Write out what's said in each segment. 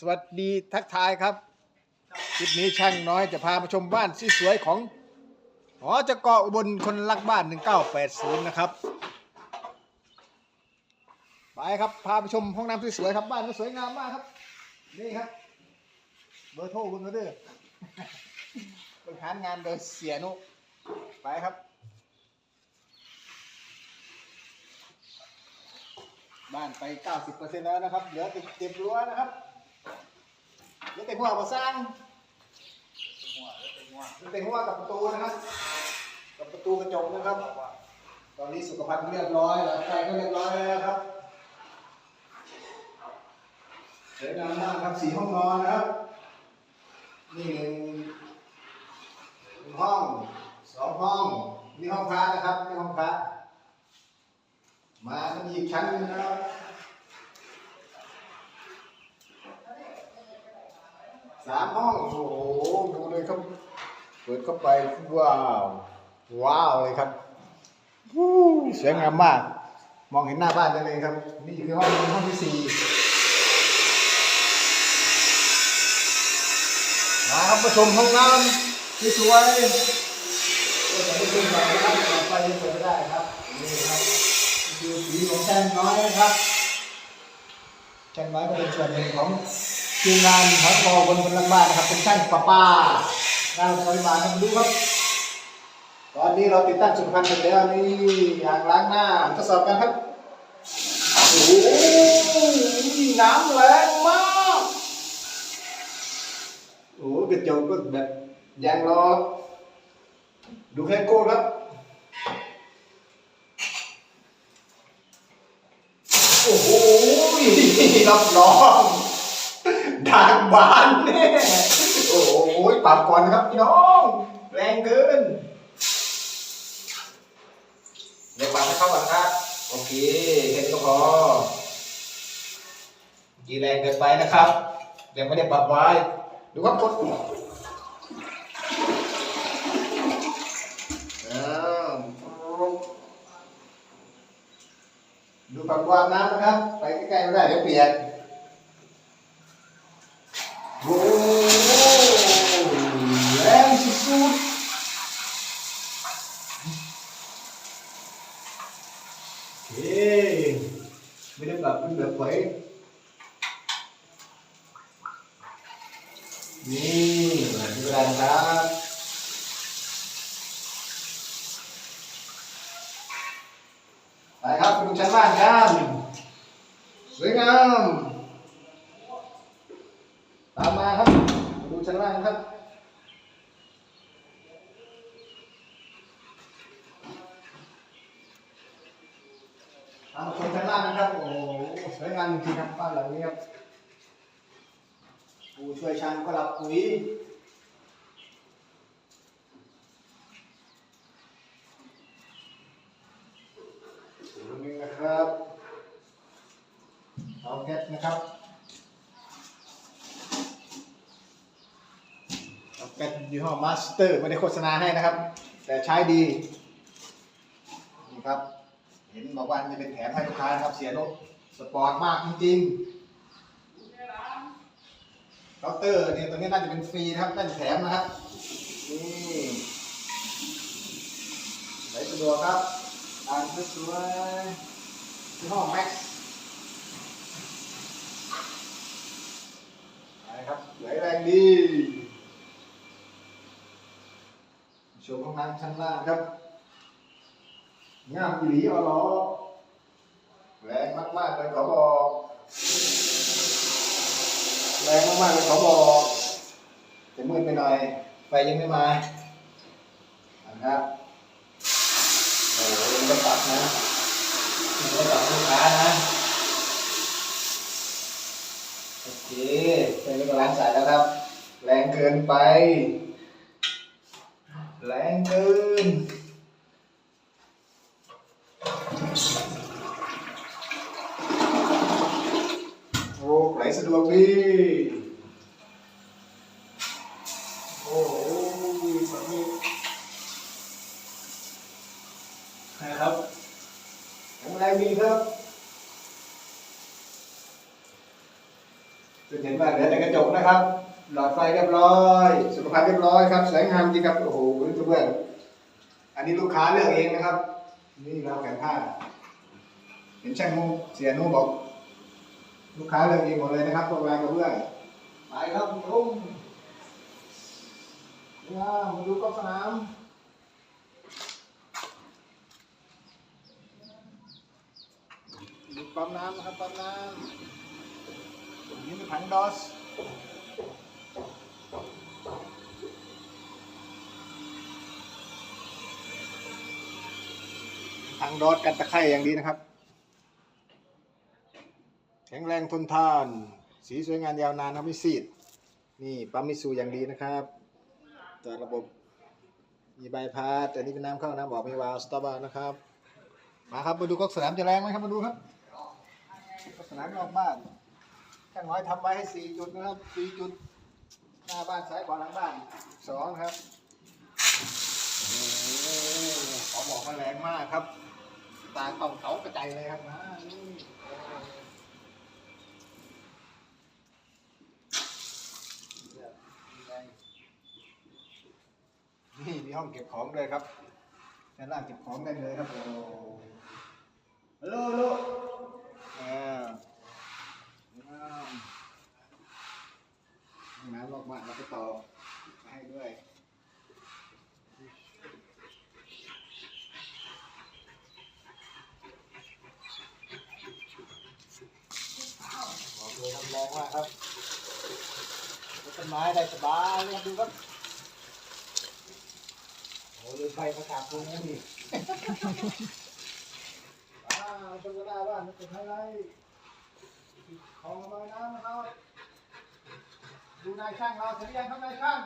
สวัสดีทักทายครับ คลิปนี้ช่างน้อยจะพามาชมบ้านที่สวยของหอจะเกาะอุบลคนรักบ้าน 1980 นะครับ ไปครับ พาไปชมห้องน้ำที่สวยครับ บ้านก็สวยงามมากครับ นี่ครับ เบอร์โทรคุณก็เด้อบริหารงานโดยเสียนุ ไปครับบ้านไป 90%แล้วนะครับ เหลือติดเต็มรั้วนะครับ เหลือแต่หัวมาสร้างเหลือแต่หัวกับประตูนะครับ กับประตูกระจกนะครับ ตอนนี้สุขภัณฑ์เรียบร้อยแล้วไฟก็เรียบร้อยแล้วครับสวยงามมากครับสี่ห้องนอนนะครับ นี่หนึ่งห้องสองห้องนี่ห้องพระนะครับนี่ห้องพระมากันอีกชั้นนึงนะครับ สามห้องโอ้โหดูเลยครับ เปิดเข้าไปว้าวว้าวเลยครับวู้สวยงามมาก มองเห็นหน้าบ้านได้เลยครับ นี่คือห้องห้องที่สี่มาครับมาชมห้องน้ำที่สวยเปิดไปดูหน่อยนะครับเปิดไฟยังเปิดไม่ได้ครับนี่ครับดูสีของแช่งน้อยนะครับแช่งน้อยก็เป็นส่วนหนึ่งของ ทีมงานหอคอบนบนลังบ้านนะครับเป็นช่างประปางานปริมาณครับดูครับ ตอนนี้เราติดตั้งสุขภัณฑ์เสร็จแล้วนี่อ่างล้างหน้าทดสอบกันครับโอ้โหน้ำแรงมากโอ้โหกระจกก็แบบยางล้อดูแค่โก้ครับโอ้โหรับรอง ดังบ้านแน่โอ้โหปรับก่อนนะครับพี่น้อง แรงเกิน เดี๋ยวปรับให้เข้ากันครับ โอเคแค่นี้ก็พอกีแรงเกินไปนะครับยังไม่ได้ปรับไว้ ดูครับกดอ้าดูปรับความน้ำนะครับ ไปใกล้ๆไม่ได้เดี๋ยวเปลี่ยกโอ้โหแรงสุดๆโอ เคไม่ได้ปรับเป็นแบบไหวนี่แบบนี้ก็ได้นครับไปครับไปดูชั้นล่างกันสวยงามตามมาครับดูชั้นล่างครับ ตามาชมชั้นล่างนะครับ โอ้โหสวยงามจริงๆครับบ้านหลังนี้ครับผู้ช่วยช่างก็รับปุ๋ยสูงนึงนะครับเตาแก๊สนะครับเตาแก๊สยี่ห้อมาสเตอร์ไม่ได้โฆษณาให้นะครับ แต่ใช้ดี นี่ครับ เห็นบอกว่าจะเป็นแถมให้ลูกค้านะครับ เสียนกสปอร์ตมากจริงๆเคาน์เตอร์เนี่ยตัวนี้น่าจะเป็นฟรีนะครับน่าจะแถมนะครับนี่ไหนสะดวกครับอ่านสวยๆที่ห้องแม็กซ์ไปครับไหลแรงดีชมห้องน้ำชั้นล่างครับ งามอีหลีออลอแรงมากๆเลยขอบอกแรงมากๆเลยขอบอกจะมืดไปหน่อยไฟยังไม่มานะครับโอ้โหยังไม่ตัดนะยังไม่ตัดลูกค้านะโอเคตอนนี้ก็ล้างสายแล้วครับ แรงเกินไป แรงเกิน โอ้ไหลสะดวกดี โอ้โหแบบนี้ นะครับแข็งแรงดีครับจะเห็นว่าเหลือแต่กระจกนะครับ หลอดไฟเรียบร้อยสุขภัณฑ์เรียบร้อยครับสวยงามจริงครับโอ้โหเพื่อนอันนี้ลูกค้าเลือกเองนะครับ นี่เราแขนผ้า เห็นช่างนูเสียนูบอก ลูกค้าเลือกเองหมดเลยนะครับพวกรายกระเบื้องไปครับลุงเนี่ยมาดูกอล์ฟสนาม ปั๊มน้ำนะครับปั๊มน้ำนี่เป็นถังดอสทางดอดกันตะไคร่อย่างดีนะครับ แข็งแรงทนทาน สีสวยงามยาวนานครับไม่ซีด นี่ปั๊มมิสูอย่างดีนะครับตัวระบบมีใบพัดแต่นี่เป็นน้ำเข้าน้ำออกมีวาล์วสตาร์บาร์นะครับมาครับมาดูก๊อกสนามจะแรงไหมครับมาดูครับ สนามนอกบ้านช่างน้อยทำไว้ให้สี่จุดนะครับสี่จุดหน้าบ้านซ้ายขวาหลังบ้านสองครับโอ้โหขอบอกว่าแรงมากครับ ตาต้องเขากระจายเลยครับนะนี่นี่มีห้องเก็บของด้วยครับชั้นล่างเก็บของได้เลยครับโอ้โหฮัลโหลอ่าว้าวห้อง น้ำนอกบ้านเราไปต่อมาให้ด้วยบอกเลยทำแรงมากครับต้นไม้ได้สบายเลยครับดูครับโอ้ยไฟประกาศตรงนี้ดิอ่าต้นกระดาษบ้านมันเป็นอะไรของระบายน้ำนะครับ ดูนายช่างเราเสร็จยังครับนายช่าง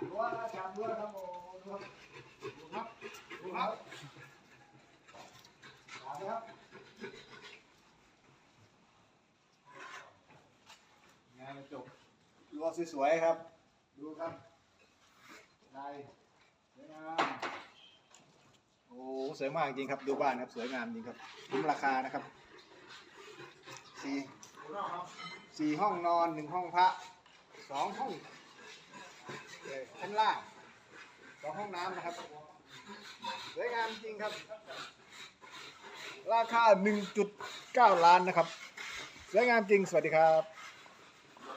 ดูว่าอากาศด้วยครับโอ้ดูครับดูครับดูครับมาเลยครับงานจกรั้วสวยๆครับ ดูครับลายสวยงามโอ้สวยมากจริงครับ ดูบ้านครับสวยงามจริงครับคุ้มราคานะครับสี่ สี่ห้องนอนหนึ่งห้องพระสองห้องชั้นล่างสองห้องน้ำนะครับสวยงามจริงครับ ราคา 1.9 ล้านนะครับสวยงามจริง สวัสดีครับ